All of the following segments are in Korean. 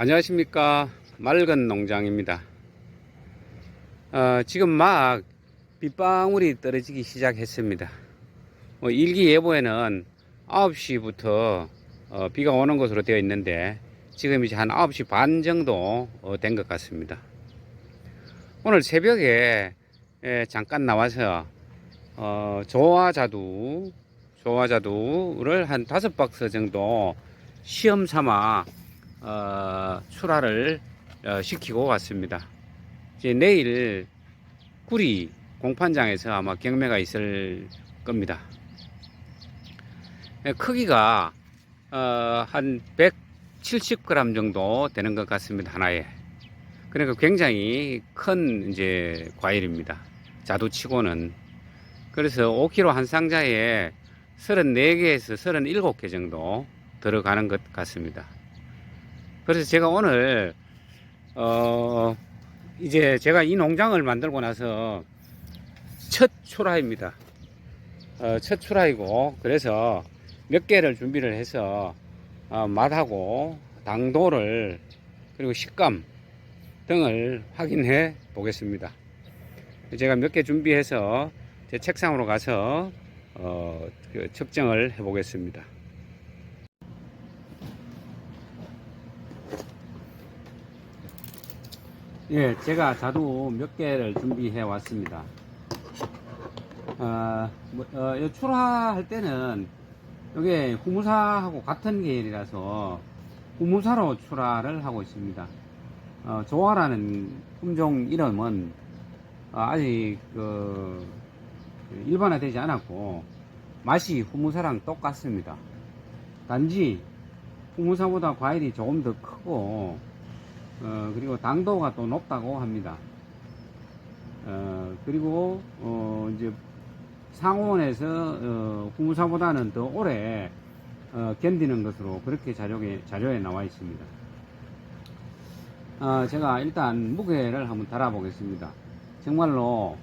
안녕하십니까. 맑은 농장입니다. 어, 지금 막 빗방울이 떨어지기 시작했습니다. 어, 일기예보에는 9시부터 어, 비가 오는 것으로 되어 있는데 지금 이제 한 9시 반 정도 어, 된것 같습니다. 오늘 새벽에 에, 잠깐 나와서 어, 조화자두 조화자두를 한 다섯 박스 정도 시험 삼아 어, 출하를 어, 시키고 왔습니다. 이제 내일 구리 공판장에서 아마 경매가 있을 겁니다. 예, 크기가 어, 한 170g 정도 되는 것 같습니다. 하나에. 그러니까 굉장히 큰 이제 과일입니다. 자두치고는. 그래서 5kg 한 상자에 34개에서 37개 정도 들어가는 것 같습니다. 그래서 제가 오늘 어 이제 제가 이 농장을 만들고 나서 첫 출하입니다. 어, 첫 출하이고 그래서 몇 개를 준비를 해서 어, 맛하고 당도를 그리고 식감 등을 확인해 보겠습니다. 제가 몇 개 준비해서 제 책상으로 가서 어, 그 측정을 해 보겠습니다. 예, 제가 자두 몇 개를 준비해 왔습니다. 어, 뭐, 어, 이 출하할 때는 이게 후무사하고 같은 계열이라서 후무사로 출하를 하고 있습니다. 어, 조화라는 품종 이름은 어, 아직 그 일반화되지 않았고 맛이 후무사랑 똑같습니다. 단지 후무사보다 과일이 조금 더 크고 어, 그리고 당도가 또 높다고 합니다. 어, 그리고, 어, 이제, 상온에서, 어, 후무사보다는 더 오래, 어, 견디는 것으로 그렇게 자료에, 자료에 나와 있습니다. 어, 제가 일단 무게를 한번 달아보겠습니다. 정말로,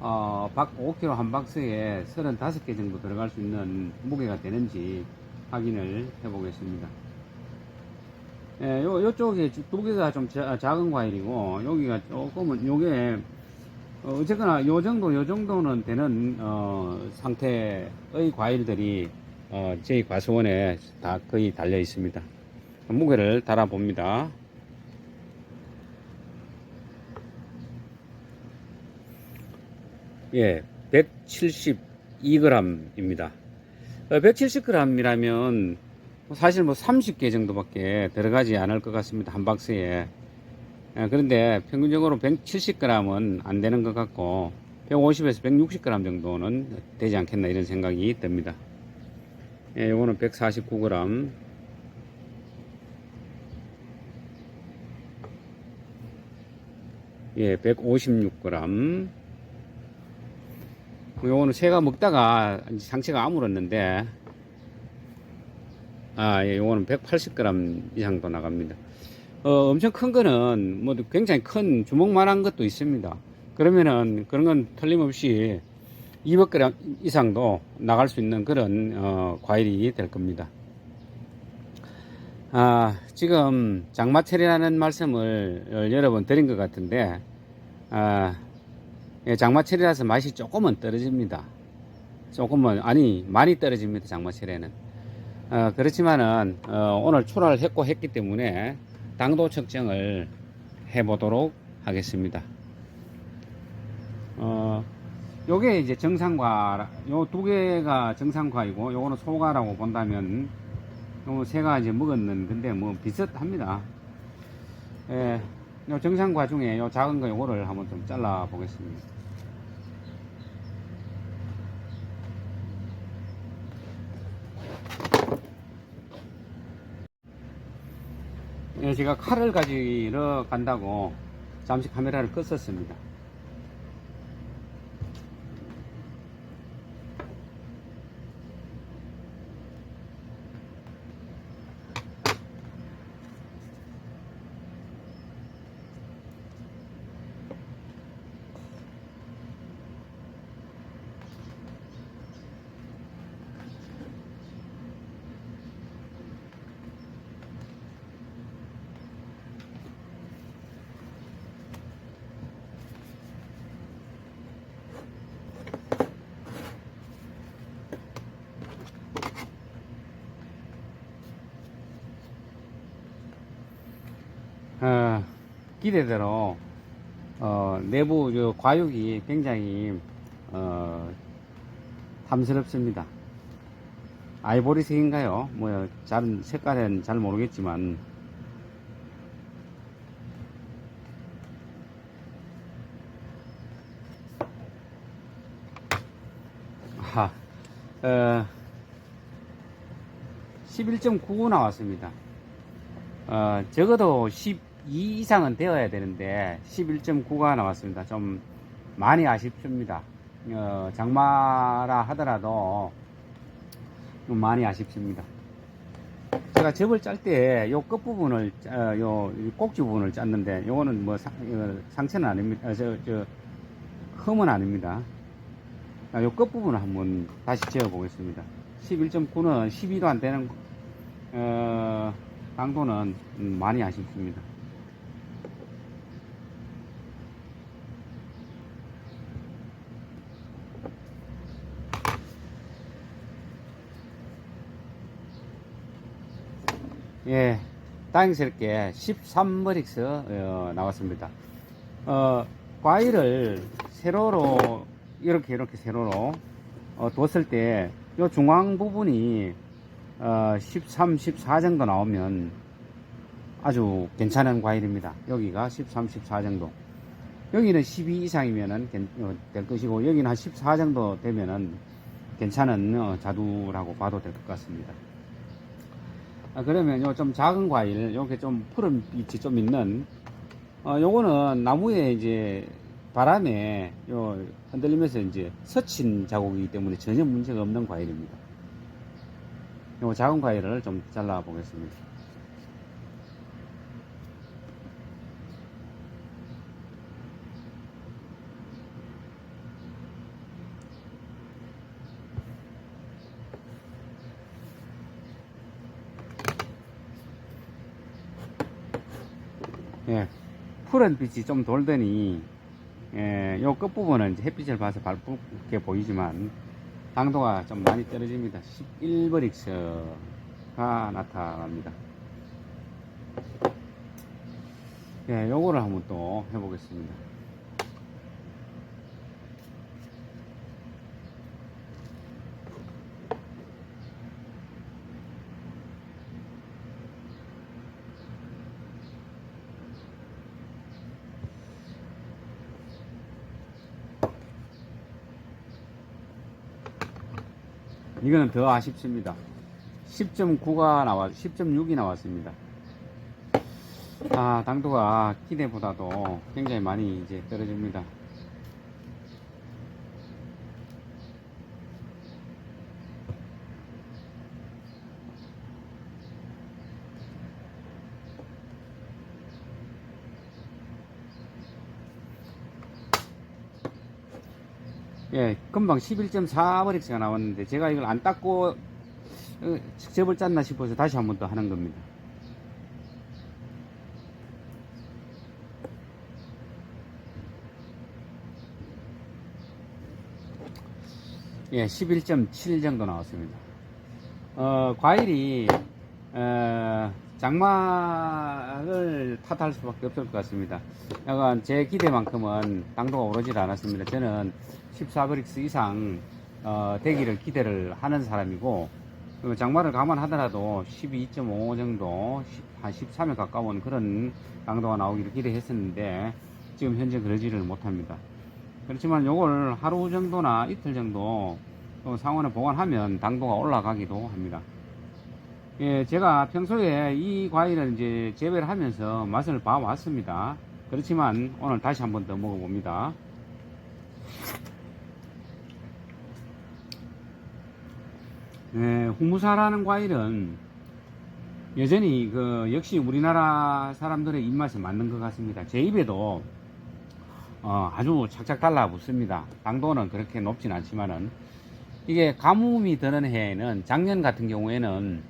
어, 박 5kg 한 박스에 35개 정도 들어갈 수 있는 무게가 되는지 확인을 해보겠습니다. 예, 요, 요쪽에 두 개가 좀 자- 작은 과일이고, 여기가 조금은, 요게, 어, 어쨌거나 요 정도, 요 정도는 되는, 어, 상태의 과일들이, 어, 저희 과수원에 다 거의 달려 있습니다. 무게를 달아봅니다. 예, 172g입니다. 170g이라면 사실 뭐 30개 정도밖에 들어가지 않을 것 같습니다. 한 박스에. 예, 그런데 평균적으로 170g은 안 되는 것 같고 150에서 160g 정도는 되지 않겠나 이런 생각이 듭니다. 예, 요거는 149g. 예, 156g. 요거는 제가 먹다가 상체가 아물었는데 아, 예, 요거는 180g 이상도 나갑니다. 어, 엄청 큰 거는 뭐 굉장히 큰 주먹만한 것도 있습니다. 그러면은 그런 건 틀림없이 200g 이상도 나갈 수 있는 그런 어, 과일이 될 겁니다. 아, 지금 장마철이라는 말씀을 여러 번 드린 것 같은데 아, 예, 장마철이라서 맛이 조금은 떨어집니다. 조금은 아니 많이 떨어집니다. 장마철에는. 어, 그렇지만은 어, 오늘 출하를 했고 했기 때문에 당도 측정을 해보도록 하겠습니다. 어, 요게 이제 정상과 요 두 개가 정상과이고 요거는 소가라고 본다면 요 세가 이제 먹었는 근데 뭐 비슷합니다. 예, 요 정상과 중에 요 작은 거 요거를 한번 좀 잘라 보겠습니다. 제가 칼을 가지러 간다고 잠시 카메라를 껐었습니다. 어, 기대대로 어, 내부 요 과육이 굉장히 어, 탐스럽습니다. 아이보리색인가요? 뭐 다른 색깔은 잘 모르겠지만 아, 어, 11.99 나왔습니다. 어, 적어도 12 이상은 되어야 되는데 11.9가 나왔습니다. 좀 많이 아쉽습니다. 어, 장마라 하더라도 좀 많이 아쉽습니다. 제가 접을 짤 때 요 끝부분을 짜- 요 꼭지 부분을 짰는데 요거는 뭐 상, 어, 상처는 아닙니다. 어, 저, 저 흠은 아닙니다. 아, 요 끝부분을 한번 다시 재어 보겠습니다. 11.9는 12도 안 되는 어, 강도는 음, 많이 아쉽습니다. 예, 다행스럽게 13버릭스 어, 나왔습니다. 어, 과일을 세로로 이렇게 이렇게 세로로 어, 뒀을 때 이 중앙 부분이 어, 13, 14 정도 나오면 아주 괜찮은 과일입니다. 여기가 13, 14 정도. 여기는 12 이상이면은 괜- 어, 될 것이고 여기는 한 14 정도 되면은 괜찮은 어, 자두라고 봐도 될 것 같습니다. 아, 그러면 요 좀 작은 과일, 요렇게 좀 푸른 빛이 좀 있는, 어, 요거는 나무에 이제 바람에 요 흔들리면서 이제 스친 자국이기 때문에 전혀 문제가 없는 과일입니다. 요 작은 과일을 좀 잘라 보겠습니다. 예, 푸른 빛이 좀 돌더니, 예, 요 끝부분은 이제 햇빛을 봐서 밝게 보이지만, 당도가 좀 많이 떨어집니다. 11버릭스가 나타납니다. 예, 요거를 한번 또 해보겠습니다. 이거는 더 아쉽습니다. 10.9가 나왔, 10.6이 나왔습니다. 아, 당도가 기대보다도 굉장히 많이 이제 떨어집니다. 예, 금방 11.4버릭스가 나왔는데 제가 이걸 안 닦고 어, 접을 짰나 싶어서 다시 한 번 더 하는 겁니다. 예, 11.7 정도 나왔습니다. 어, 과일이 어, 장마를 탓할 수밖에 없을 것 같습니다. 약간 제 기대만큼은 당도가 오르질 않았습니다. 저는 14브릭스 이상 어, 되기를 기대를 하는 사람이고 그 장마를 감안하더라도 12.5 정도, 10, 한 13에 가까운 그런 당도가 나오기를 기대했었는데 지금 현재 그러지를 못합니다. 그렇지만 요걸 하루 정도나 이틀 정도 또 상온에 보관하면 당도가 올라가기도 합니다. 예, 제가 평소에 이 과일을 이제 재배를 하면서 맛을 봐왔습니다. 그렇지만 오늘 다시 한 번 더 먹어봅니다. 예, 후무사라는 과일은 여전히 그 역시 우리나라 사람들의 입맛에 맞는 것 같습니다. 제 입에도 어, 아주 착착 달라붙습니다. 당도는 그렇게 높진 않지만은 이게 가뭄이 드는 해에는 작년 같은 경우에는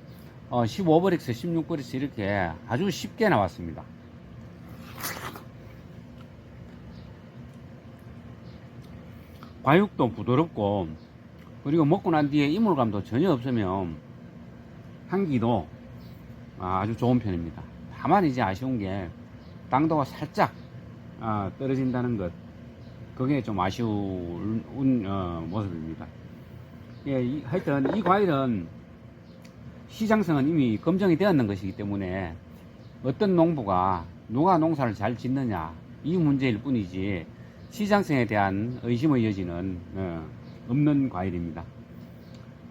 어, 15브릭스, 16브릭스 이렇게 아주 쉽게 나왔습니다. 과육도 부드럽고 그리고 먹고 난 뒤에 이물감도 전혀 없으면 향기도 아주 좋은 편입니다. 다만 이제 아쉬운 게 당도가 살짝 아, 떨어진다는 것 그게 좀 아쉬운 운, 어, 모습입니다. 예, 이- 하여튼 이 과일은 시장성은 이미 검증이 되었는 것이기 때문에 어떤 농부가 누가 농사를 잘 짓느냐 이 문제일 뿐이지 시장성에 대한 의심의 여지는 어, 없는 과일입니다.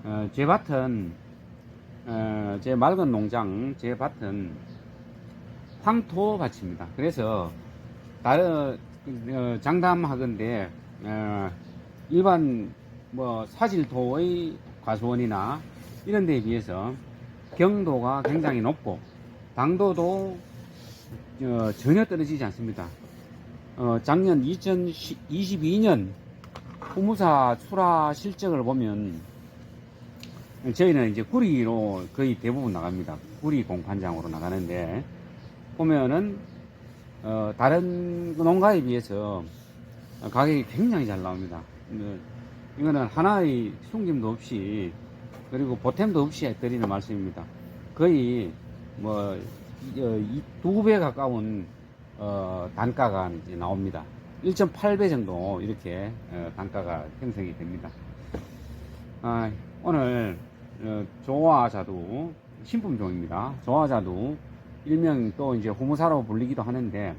어, 제 밭은 어, 제 맑은 농장 제 밭은 황토 밭입니다. 그래서 다른 어, 장담하건대 어, 일반 뭐 사질토의 과수원이나 이런 데에 비해서 경도가 굉장히 높고 당도도 어, 전혀 떨어지지 않습니다. 어, 작년 2022년 후무사 출하 실적을 보면 저희는 이제 구리로 거의 대부분 나갑니다. 구리 공판장으로 나가는데 보면은 어, 다른 농가에 비해서 가격이 굉장히 잘 나옵니다. 어, 이거는 하나의 숨김도 없이 그리고 보탬도 없이 드리는 말씀입니다. 거의 뭐 두 배 가까운 어, 단가가 이제 나옵니다. 1.8배 정도 이렇게 어, 단가가 형성이 됩니다. 아, 오늘 어, 조화자두 신품종입니다. 조화자두 일명 또 이제 호무사로 불리기도 하는데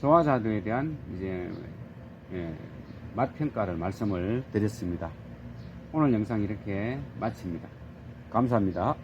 조화자두에 대한 이제 예, 맛 평가를 말씀을 드렸습니다. 오늘 영상 이렇게 마칩니다. 감사합니다.